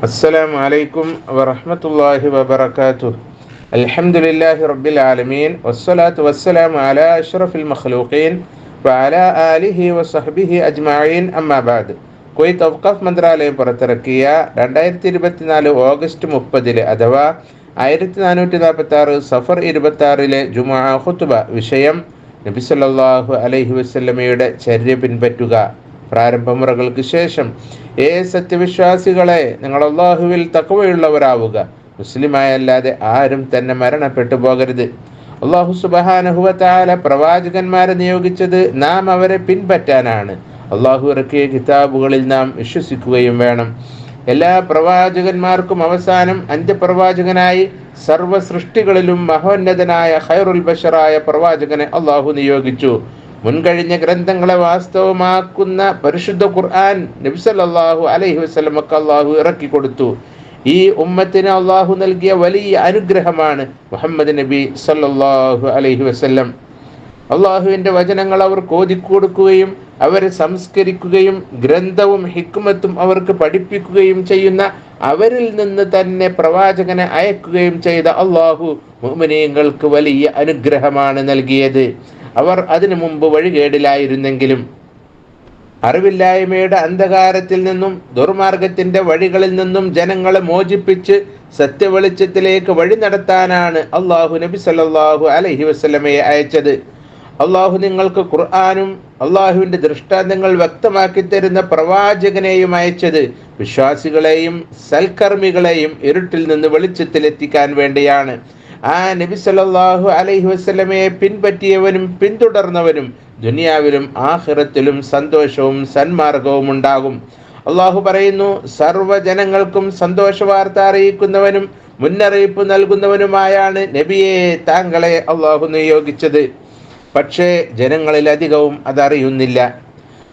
السلام عليكم ورحمة الله وبركاته الحمد لله رب العالمين والصلاة والسلام على أشرف المخلوقين وعلى آله وصحبه أجمعين أما بعد Kuwait ഔക്കാഫ് മന്ത്രാലയം പുറത്തിറക്കിയ രണ്ടായിരത്തി ഇരുപത്തിനാല് ഓഗസ്റ്റ് മുപ്പതില് അഥവാ ആയിരത്തി നാനൂറ്റി നാൽപ്പത്തി ആറ് സഫർ ഇരുപത്തി ആറിലെ ജുമാ ഖുത്തുബ വിഷയം നബി സല്ലല്ലാഹു അലൈഹി വസല്ലമയുടെ ചര്യ പിൻപറ്റുക പ്രാരംഭമുറകൾക്ക് ശേഷം ഏ സത്യവിശ്വാസികളെ നിങ്ങൾ അള്ളാഹുവിൽ തക്കവയുള്ളവരാവുക. മുസ്ലിമായല്ലാതെ ആരും തന്നെ മരണപ്പെട്ടു പോകരുത്. അള്ളാഹു സുബഹാനഹുവത്താല പ്രവാചകന്മാരെ നിയോഗിച്ചത് നാം അവരെ പിൻപറ്റാനാണ്. അള്ളാഹു ഇറക്കിയ കിതാബുകളിൽ നാം വിശ്വസിക്കുകയും വേണം. എല്ലാ പ്രവാചകന്മാർക്കും അവസാനം അന്ത്യപ്രവാചകനായി സർവ സൃഷ്ടികളിലും മഹോന്നതനായ ഹൈറുൽ ബഷറായ പ്രവാചകനെ അള്ളാഹു നിയോഗിച്ചു. മുൻകഴിഞ്ഞ ഗ്രന്ഥങ്ങളെ വാസ്തവമാക്കുന്ന പരിശുദ്ധ ഖുർആൻ നബ്സല്ലാഹു അലൈഹി വസ്ലമക്ക് അള്ളാഹു ഇറക്കി കൊടുത്തു. ഈ ഉമ്മത്തിന് അള്ളാഹു നൽകിയ വലിയ അനുഗ്രഹമാണ് മുഹമ്മദ് നബി സല്ലാഹു അലൈഹി വസല്ലം. അള്ളാഹുവിന്റെ വചനങ്ങൾ അവർ കോതിക്കൊടുക്കുകയും അവരെ സംസ്കരിക്കുകയും ഗ്രന്ഥവും ഹിക്മത്തും അവർക്ക് പഠിപ്പിക്കുകയും ചെയ്യുന്ന അവരിൽ നിന്ന് തന്നെ പ്രവാചകനെ അയക്കുകയും ചെയ്ത അള്ളാഹു മുഅ്മിനീങ്ങൾക്ക് വലിയ അനുഗ്രഹമാണ് നൽകിയത്. അവർ അതിനു മുമ്പ് വഴികേടിലായിരുന്നെങ്കിലും അറിവില്ലായ്മയുടെ അന്ധകാരത്തിൽ നിന്നും ദുർമാർഗത്തിന്റെ വഴികളിൽ നിന്നും ജനങ്ങളെ മോചിപ്പിച്ച് സത്യവെളിച്ചത്തിലേക്ക് വഴി നടത്താനാണ് അള്ളാഹു നബി സല്ലാഹു അലഹി വസ്ലമയെ അയച്ചത്. അള്ളാഹു നിങ്ങൾക്ക് ഖുർആാനും അള്ളാഹുവിന്റെ ദൃഷ്ടാന്തങ്ങൾ വ്യക്തമാക്കി തരുന്ന പ്രവാചകനെയും അയച്ചത്. വിശ്വാസികളെയും സൽക്കർമ്മികളെയും ഇരുട്ടിൽ നിന്ന് വെളിച്ചത്തിലെത്തിക്കാൻ വേണ്ടിയാണ്. ആ നബി സല്ലാഹു അലൈഹി വസ്ലമയെ പിൻപറ്റിയവനും പിന്തുടർന്നവനും ദുനിയാവിലും ആഹ്റത്തിലും സന്തോഷവും സന്മാർഗവും ഉണ്ടാകും. അള്ളാഹു പറയുന്നു സർവജനങ്ങൾക്കും സന്തോഷ വാർത്ത അറിയിക്കുന്നവനും മുന്നറിയിപ്പ് നൽകുന്നവനുമായാണ് നബിയെ താങ്കളെ അള്ളാഹു നിയോഗിച്ചത്. പക്ഷേ ജനങ്ങളിൽ അധികവും അതറിയുന്നില്ല.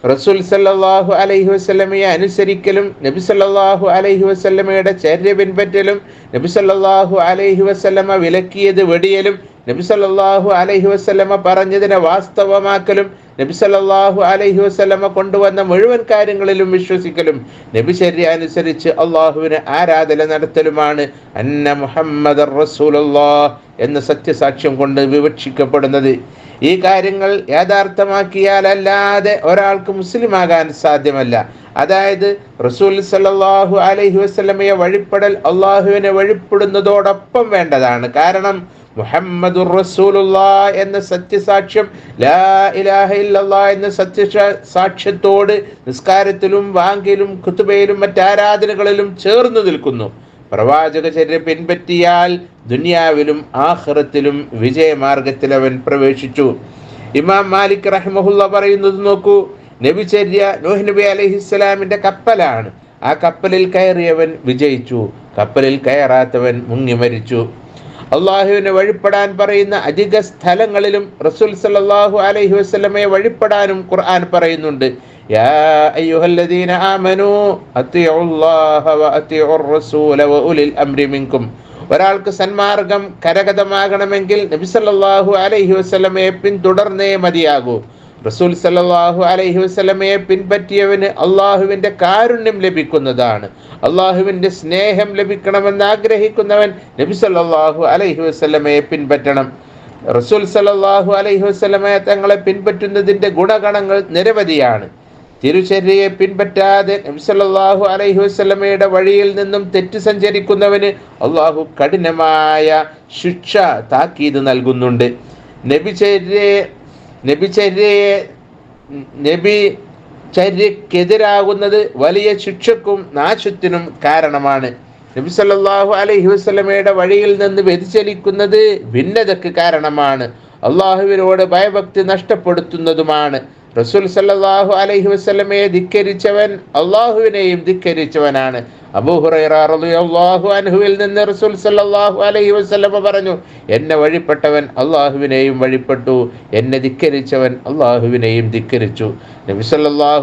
റസൂൽ സല്ലാഹു അലൈഹി വസ്ലമയെ അനുസരിക്കലും നബി സല്ലാഹു അലൈഹി വസ്ലമയുടെ ചര്യ പിൻപറ്റലും നബി സല്ലാഹു അലൈഹി വസ്ലമ വിലക്കിയത് വെടിയലും നബി സല്ലാഹു അലൈഹി വസ്ലമ പറഞ്ഞതിനെ വാസ്തവമാക്കലും നബി സല്ലാഹു അലൈഹി വസ്ലമ കൊണ്ടുവന്ന മുഴുവൻ കാര്യങ്ങളിലും വിശ്വസിക്കലും നബി ശര്യ അനുസരിച്ച് അള്ളാഹുവിന് ആരാധന നടത്തലുമാണ് അന്ന മുഹമ്മദ് റസൂൽ എന്ന സത്യസാക്ഷ്യം കൊണ്ട് വിവക്ഷിക്കപ്പെടുന്നത്. ഈ കാര്യങ്ങൾ യാഥാർത്ഥ്യമാക്കിയാലല്ലാതെ ഒരാൾക്ക് മുസ്ലിമാകാൻ സാധ്യമല്ല. അതായത് റസൂൽ സല്ലാഹു അലൈഹി വസ്ലമയെ വഴിപ്പെടൽ അള്ളാഹുവിനെ വഴിപ്പെടുന്നതോടൊപ്പം വേണ്ടതാണ്. കാരണം മുഹമ്മദ് റസൂലുള്ള എന്ന സത്യസാക്ഷ്യം ലാ ഇലാഹ എന്ന സത്യ സാക്ഷ്യത്തോട് നിസ്കാരത്തിലും വാങ്കിലും കുത്തുബയിലും മറ്റാരാധനകളിലും ചേർന്ന് നിൽക്കുന്നു. പ്രവാചക ചര്യ പിൻപറ്റിയാൽ ദുനിയാവിലും ആഹ്റത്തിലും വിജയമാർഗത്തിൽ അവൻ പ്രവേശിച്ചു. ഇമാം മാലിക് റഹ്മഹുല്ല പറയുന്നത് നോക്കൂ നബിചര്യ നോഹ് നബി അലഹിസ്സലാമിന്റെ കപ്പലാണ്. ആ കപ്പലിൽ കയറിയവൻ വിജയിച്ചു. കപ്പലിൽ കയറാത്തവൻ മുങ്ങി മരിച്ചു അള്ളാഹുവിനെ വഴിപ്പെടാൻ പറയുന്ന അധിക സ്ഥലങ്ങളിലും റസൂൽ സല്ലാഹു അലഹി വസ്ലമയെ വഴിപ്പെടാനും ഖുർആൻ പറയുന്നുണ്ട്. യാ آمنوا أطيعوا الله وأطيعوا الرسول وأولي الأمر منكم ഒരാൾക്ക് സന്മാർഗം കരഗതമാകണമെങ്കിൽ നബി സല്ലല്ലാഹു അലൈഹി വസല്ലമയെ പിന്തുടർന്നേ മതിയാകൂ. റസൂൽ സല്ലാഹു അലൈഹി വസ്ലമയെ പിൻപറ്റിയവന് അള്ളാഹുവിന്റെ കാരുണ്യം ലഭിക്കുന്നതാണ്. അള്ളാഹുവിന്റെ സ്നേഹം ലഭിക്കണമെന്ന് ആഗ്രഹിക്കുന്നവൻ നബി സല്ലല്ലാഹു അലൈഹി വസല്ലമയെ പിൻപറ്റണം. റസൂൽ സല്ലല്ലാഹു അലൈഹി വസ്ലമയെ തങ്ങളെ പിൻപറ്റുന്നതിന്റെ ഗുണഗണങ്ങൾ നിരവധിയാണ്. തിരുചര്യയെ പിൻപറ്റാതെ നബ്സല്ലാഹു അലൈഹി വസ്ലമയുടെ വഴിയിൽ നിന്നും തെറ്റ് സഞ്ചരിക്കുന്നവന് അള്ളാഹു കഠിനമായ ശിക്ഷ താക്കീത് നൽകുന്നുണ്ട്. നബിചര്യയെ നബിചര്യയെ നബി ചര്യക്കെതിരാകുന്നത് വലിയ ശിക്ഷക്കും നാശത്തിനും കാരണമാണ്. നബി സല്ലല്ലാഹു അലൈഹി വസല്ലമയുടെ വഴിയിൽ നിന്ന് വ്യതിചലിക്കുന്നത് ഭിന്നതക്ക് കാരണമാണ്. അള്ളാഹുവിനോട് ഭയഭക്തി നഷ്ടപ്പെടുത്തുന്നതുമാണ്. റസൂൽ സല്ലാഹു അലൈഹി വസ്ലമയെ ധിക്കരിച്ചവൻ അള്ളാഹുവിനെയും ധിക്കരിച്ചവനാണ്. നിന്ന് പറഞ്ഞു എന്നെ വഴിപ്പെട്ടവൻ അള്ളാഹുവിനെയും വഴിപ്പെട്ടു. എന്നെ ധിക്കരിച്ചവൻ അള്ളാഹുവിനെയും ധിക്കരിച്ചു. നബി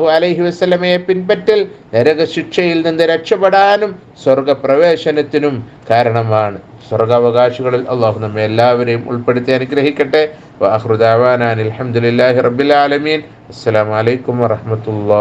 അലഹി വസല്ലമയെ പിൻപറ്റൽ നരകശിക്ഷയിൽ നിന്ന് രക്ഷപ്പെടാനും സ്വർഗപ്രവേശനത്തിനും കാരണമാണ്. സ്വർഗാവകാശികളിൽ അള്ളാഹു നമ്മെ എല്ലാവരെയും ഉൾപ്പെടുത്തി അനുഗ്രഹിക്കട്ടെ. വാഹൃദാവാനാൻ അലഹമുല്ലാഹി റബ്ബിൽ ആലമീൻ. അസ്സലാമലൈക്കും വറഹമത്തുള്ള